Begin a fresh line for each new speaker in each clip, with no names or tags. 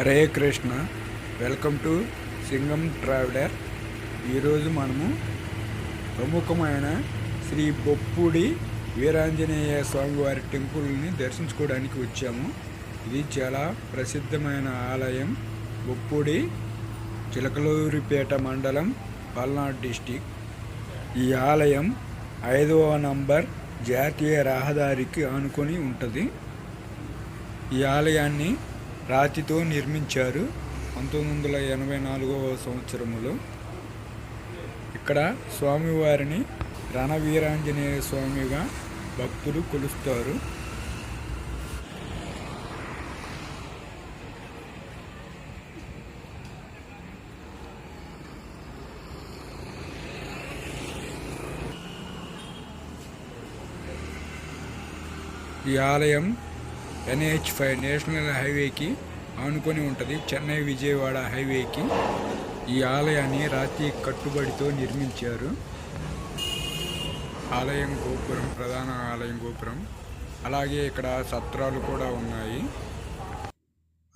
Hare Krishna. Welcome to Singam traveller. ఈరోజు మనము ప్రముఖమైన శ్రీ బొప్పుడి వీరాంజనేయ స్వామివారి టెంపుల్ని దర్శించుకోవడానికి వచ్చాము. ఇది చాలా ప్రసిద్ధమైన ఆలయం. బొప్పుడి చిలకలూరిపేట మండలం పల్నాడు డిస్టిక్. ఈ ఆలయం ఐదవ నంబర్ జాతీయ రహదారికి ఆనుకొని ఉంటుంది. ఈ ఆలయాన్ని రాతితో నిర్మించారు పంతొమ్మిది వందల ఎనభై నాలుగవ సంవత్సరములో. ఇక్కడ స్వామివారిని రణవీరాంజనేయ స్వామిగా భక్తులు కొలుస్తారు. ఈ ఆలయం ఎన్హెచ్ ఫైవ్ నేషనల్ హైవేకి ఆనుకొని ఉంటుంది చెన్నై విజయవాడ హైవేకి. ఈ ఆలయాన్ని రాతి కట్టుబడితో నిర్మించారు. ఆలయం గోపురం ప్రధాన ఆలయం గోపురం. అలాగే ఇక్కడ సత్రాలు కూడా ఉన్నాయి.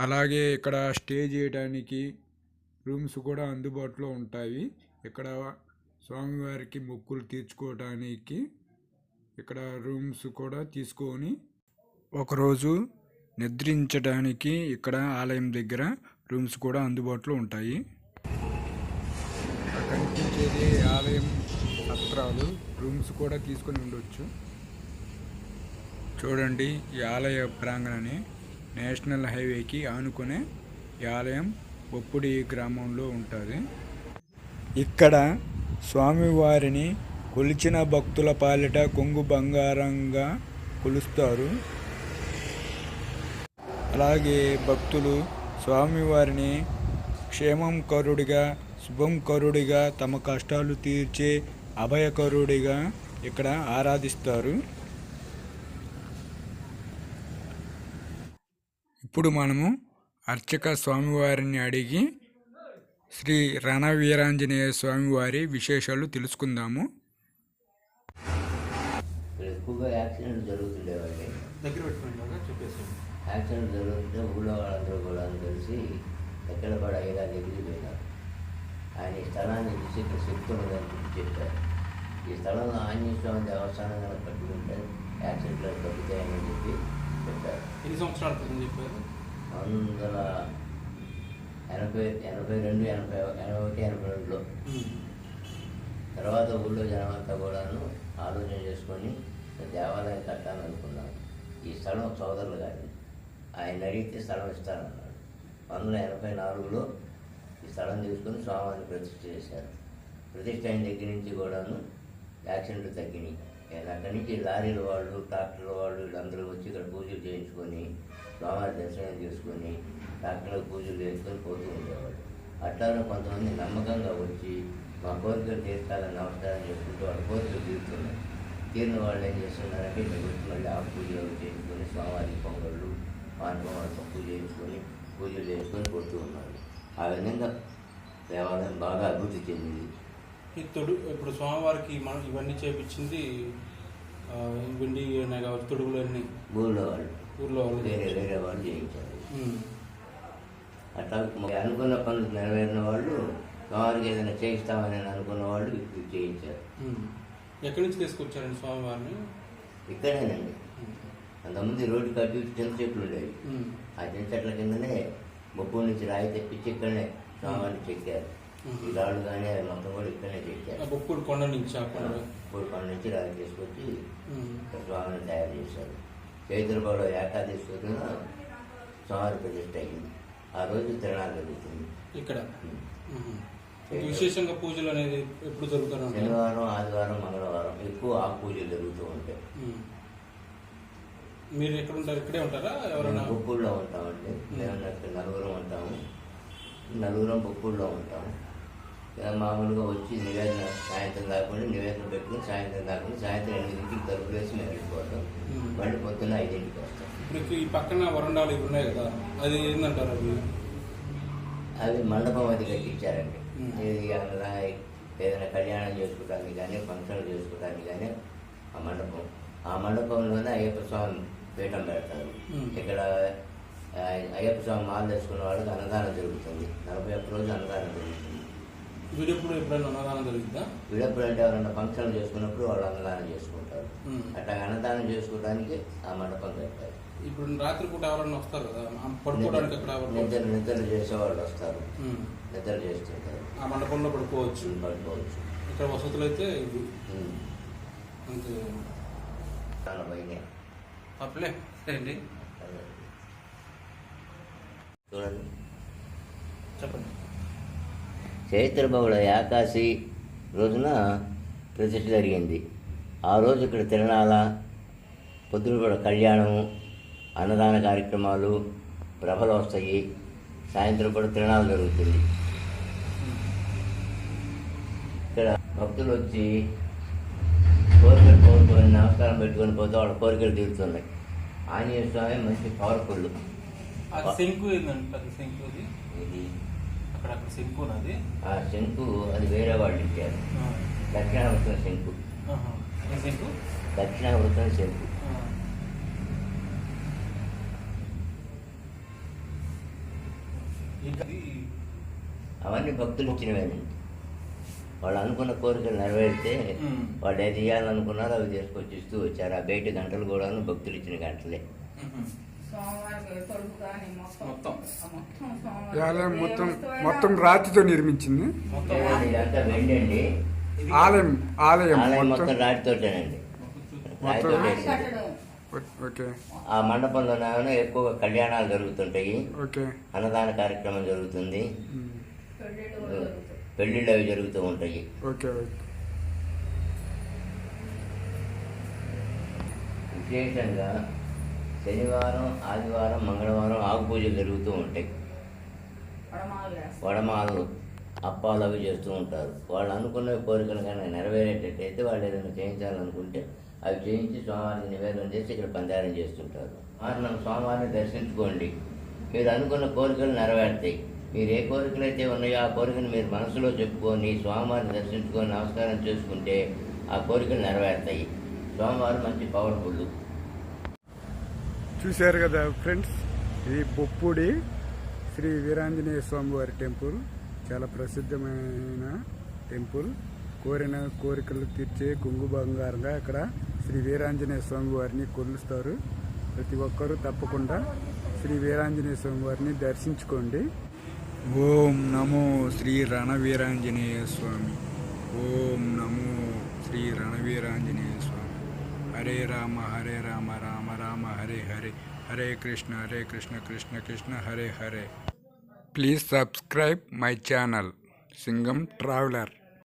అలాగే ఇక్కడ స్టే చేయడానికి రూమ్స్ కూడా అందుబాటులో ఉంటాయి. ఇక్కడ స్వామివారికి మొక్కులు తీర్చుకోవడానికి ఇక్కడ రూమ్స్ కూడా తీసుకొని ఒకరోజు నిద్రించడానికి ఇక్కడ ఆలయం దగ్గర రూమ్స్ కూడా అందుబాటులో ఉంటాయి. కనిపించేది ఆలయం సత్రాలు రూమ్స్ కూడా తీసుకొని ఉండొచ్చు. చూడండి ఈ ఆలయ ప్రాంగణాన్ని నేషనల్ హైవేకి ఆనుకునే ఈ ఆలయం ఒప్పుడి గ్రామంలో ఉంటుంది. ఇక్కడ స్వామివారిని కొలిచిన భక్తుల పాలిట కొంగు బంగారంగా కొలుస్తారు. అలాగే భక్తులు స్వామివారిని క్షేమం కరుడిగా శుభం కరుడిగా తమ కష్టాలు తీర్చే అభయకరుడిగా ఇక్కడ ఆరాధిస్తారు. ఇప్పుడు మనము అర్చక స్వామివారిని అడిగి శ్రీ రణవీరాంజనేయ స్వామివారి విశేషాలు తెలుసుకుందాము.
ఎక్కువగా యాక్సిడెంట్ జరుగుతుండేవండి.
దగ్గర పెట్టుకుంటా చెప్పేసి
యాక్సిడెంట్ జరుగుతుంటే ఊళ్ళో వాళ్ళందరూ కూడా కలిసి ఎక్కడ కూడా అయ్యేలా ఎగిరిపోయినారు ఆయన ఈ స్థలాన్ని ఇక్కడ శక్తి ఉన్నదని చెప్పారు. ఈ స్థలంలో ఆంజనేయ స్వామి దేవస్థానం కనుక కట్టుకుంటే యాక్సిడెంట్లు తగ్గుతాయని చెప్పి చెప్పారు.
ఎన్ని సంవత్సరాల క్రితం చెప్పారు?
పంతొమ్మిది వందల ఎనభై ఎనభై రెండు ఎనభై ఎనభై ఒకటి ఎనభై రెండులో. తర్వాత ఊళ్ళో జనమంతా కూడాను ఆలోచన చేసుకొని దేవాలయం కట్టాలనుకున్నాం ఈ స్థలం సోదరులు గారి. ఆయన అడిగితే స్థలం ఇస్తానన్నాడు. వందల ఎనభై నాలుగులో ఈ స్థలం తీసుకొని స్వామివారిని ప్రతిష్ఠ చేశారు. ప్రతిష్ఠ అయిన దగ్గర నుంచి కూడాను యాక్సిడెంట్లు తగ్గినాయి. నేను అక్కడి నుంచి లారీల వాళ్ళు ట్రాక్టర్ల వాళ్ళు వీళ్ళందరూ వచ్చి ఇక్కడ పూజలు చేయించుకొని స్వామివారి దర్శనం చేసుకొని ట్రాక్టర్లకు పూజలు చేసుకొని పోతూ ఉండేవాళ్ళు. అట్లానే కొంతమంది నమ్మకంగా వచ్చి మా కోరికలు తీర్చాలని నమస్కారం చేసుకుంటూ వాళ్ళ కోరికలు తీరుతున్నారు. తీరిన వాళ్ళు ఏం చేస్తున్నారంటే మేము వచ్చి మళ్ళీ ఆ పూజలు చేసుకొని స్వామివారి పొంగళ్ళు పానకం పూజ చేయించుకొని పూజలు చేసుకొని పోతూ ఉన్నారు. ఆ విధంగా దేవాలయం బాగా అభివృద్ధి చెందింది.
ఈ తొడు ఇప్పుడు స్వామివారికి మనం ఇవన్నీ చేపించింది వెండి కాబట్టి తొడుగులు అన్ని.
ఊళ్ళో వాళ్ళు.
ఊర్లో వాళ్ళు.
వేరే వేరే వాళ్ళు చేయించారు. అట్లా అనుకున్న పనులు నెరవేరిన వాళ్ళు స్వామివారికి ఏదైనా చేయిస్తామని అనుకున్న వాళ్ళు చేయించారు.
ఎక్కడి నుంచి తీసుకొచ్చారండి స్వామివారిని?
ఇక్కడేనండి. అంతకుముందు రోడ్డు కట్టి చింత చెట్లు ఉండేవి. ఆ చింత చెట్ల కిందనే బొప్పు నుంచి రాయి తెప్పించి ఇక్కడనే స్వామివారిని చెక్కారు. ఈ రాళ్ళు కానీ అవి మొత్తం కూడా ఇక్కడనే చెక్కారు.
బొప్పుడు కొండ నుంచి ఆ కొండ.
నుంచి రాయి తీసుకొచ్చి స్వామిని తయారు చేశారు. చైత్రపాడు ఏకాదశి రోజున స్వామి ప్రతిష్ట అయింది. ఆ రోజు తిరణాలు జరుగుతుంది.
ఇక్కడ? విశేషంగా పూజలు అనేది ఎప్పుడు జరుగుతూనే ఉంటాయి?
శనివారం ఆదివారం మంగళవారం ఎక్కువ ఆ పూజలు జరుగుతూ ఉంటాయి.
మీరు ఎక్కడ ఉంటారు? ఇక్కడే ఉంటారా? ఎవరైనా?
బొప్పుల్లో ఉంటామండి. మేము ఇక్కడ నలుగురం ఉంటాము. నలుగురం బొప్పుల్లో ఉంటాము. ఇక మామూలుగా వచ్చి నివేదన సాయంత్రం కాకుండా నివేదన పెట్టుకుని సాయంత్రం కాకుండా సాయంత్రం ఎనిమిదింటికి తలుపులు వేసి మేము వెళ్ళిపోతాం. మళ్ళీ పొద్దున్న ఐదింటికి వస్తాం.
ఇప్పుడు ఈ పక్కన వరండాలు ఇవి ఉన్నాయి కదా అది ఏంటంటారు అవి?
అవి మండపం అది కట్టించారండి. ఇది అనగా ఏదైనా కళ్యాణం చేసుకోవడానికి కానీ ఫంక్షన్లు చేసుకోవడానికి కానీ ఆ మండపం. ఆ మండపంలోనే అయ్యప్ప స్వామి పీఠం పెడతారు. ఇక్కడ అయ్యప్ప స్వామి మాల తెచ్చుకున్న వాళ్ళకి అన్నదానం జరుగుతుంది. నలభై ఒక్క రోజు అన్నదానం జరుగుతుంది.
వీడెప్పుడు ఎప్పుడైనా అన్నదానం జరిగిందా
వీడప్పుడు అంటే ఎవరైనా ఫంక్షన్లు చేసుకున్నప్పుడు వాళ్ళు అన్నదానం చేసుకుంటారు. అట్లా అన్నదానం చేసుకోవడానికి ఆ మండపం కట్టారు.
ఇప్పుడు రాత్రి పూట ఎవరన్నా వస్తారు కదా పడుకోవడానికి అక్కడ
నిద్ర నిద్రలు చేసేవాళ్ళు వస్తారు. నిద్ర చేస్తుంటారు.
ఆ మండపంలో పడుకోవచ్చు.
పడుకోవచ్చు.
ఇక్కడ వసతులు అయితే. అంతే.
చాలా భయమే
తప్పలే. ఏంటి?
చూడండి.
చెప్పండి.
చైత్ర బహుళ ఏకాశి రోజున ప్రతిష్ఠ జరిగింది. ఆ రోజు ఇక్కడ తిరణాల పొద్దున కూడా కళ్యాణము అన్నదాన కార్యక్రమాలు ప్రభలు వస్తాయి సాయంత్రం కూడా తిరణాలు జరుగుతుంది. ఇక్కడ భక్తులు వచ్చి కోరుకొని నమస్కారం పెట్టుకొని పోతే వాళ్ళ కోరికలు తీరుతున్నాయి. ఆంజనేయ స్వామి మంచి పవర్ఫుల్
శంకు ఏందండి? శంకు అది?
ఇది
అక్కడ శంకు ఉన్నది
ఆ శంకు అది వేరే వాళ్ళు ఇచ్చారు. దక్షిణావృతం శంకు.
ఆహా. ఏ శంకు?
దక్షిణావృతం అవన్నీ భక్తులు ఇచ్చినవేనండి. వాళ్ళు అనుకున్న కోరికలు నెరవేరితే. వాళ్ళు ఏది చేయాలనుకున్నారో అవి తీసుకొచ్చి ఇస్తూ వచ్చారు. ఆ బయట గంటలు కూడా భక్తులు ఇచ్చిన గంటలే.
మొత్తం.
మొత్తం.
రాతితో నిర్మించింది.
ఇదంతా వెండండి.
ఆలయం ఆలయం
ఆలయం
మొత్తం.
రాతితోటేనండి.
ఓకే.
ఆ మండపంలోనేమో ఎక్కువ కళ్యాణాలు జరుగుతుంటాయి.
ఓకే.
అన్నదాన కార్యక్రమం జరుగుతుంది.
పెళ్ళిళ్ళు
అవి జరుగుతూ ఉంటాయి.
ఓకే
విశేషంగా శనివారం ఆదివారం మంగళవారం ఆకు పూజలు జరుగుతూ ఉంటాయి.
వడమాలు
అప్పాలు అవి చేస్తూ ఉంటారు. వాళ్ళు అనుకున్న కోరికలు కానీ నెరవేరేటట్టయితే వాళ్ళు ఏదైనా చేయించాలనుకుంటే అవి చేయించి స్వామివారికి నివేదన చేసి ఇక్కడ పందారం చేస్తుంటారు. మనం స్వామివారిని దర్శించుకోండి. మీరు అనుకున్న కోరికలు నెరవేరుతాయి. మీరు ఏ కోరికలు అయితే ఉన్నాయో ఆ కోరికను మీరు మనసులో చెప్పుకొని స్వామివారిని దర్శించుకొని నమస్కారం చేసుకుంటే ఆ కోరికలు నెరవేరుతాయి. స్వామివారు మంచి పవర్ఫుల్
చూశారు కదా ఫ్రెండ్స్ ఇది బొప్పుడి శ్రీ వీరాంజనేయ స్వామివారి టెంపుల్. చాలా ప్రసిద్ధమైన టెంపుల్. కోరిన కోరికలు తీర్చే గుంగు బంగారంగా ఇక్కడ శ్రీ వీరాంజనేయ స్వామి వారిని కొలుస్తారు. ప్రతి ఒక్కరూ తప్పకుండా శ్రీ వీరాంజనేయ స్వామి వారిని దర్శించుకోండి. ఓం నమో శ్రీ రణవీరాంజనేయ స్వామి. ఓం నమో Sri Ranaveeranjaneya Swamy. Hare Rama Hare Rama Rama Rama Hare Hare. Hare Krishna Hare Krishna Krishna Krishna Hare Hare. Please subscribe my channel. Singam traveller.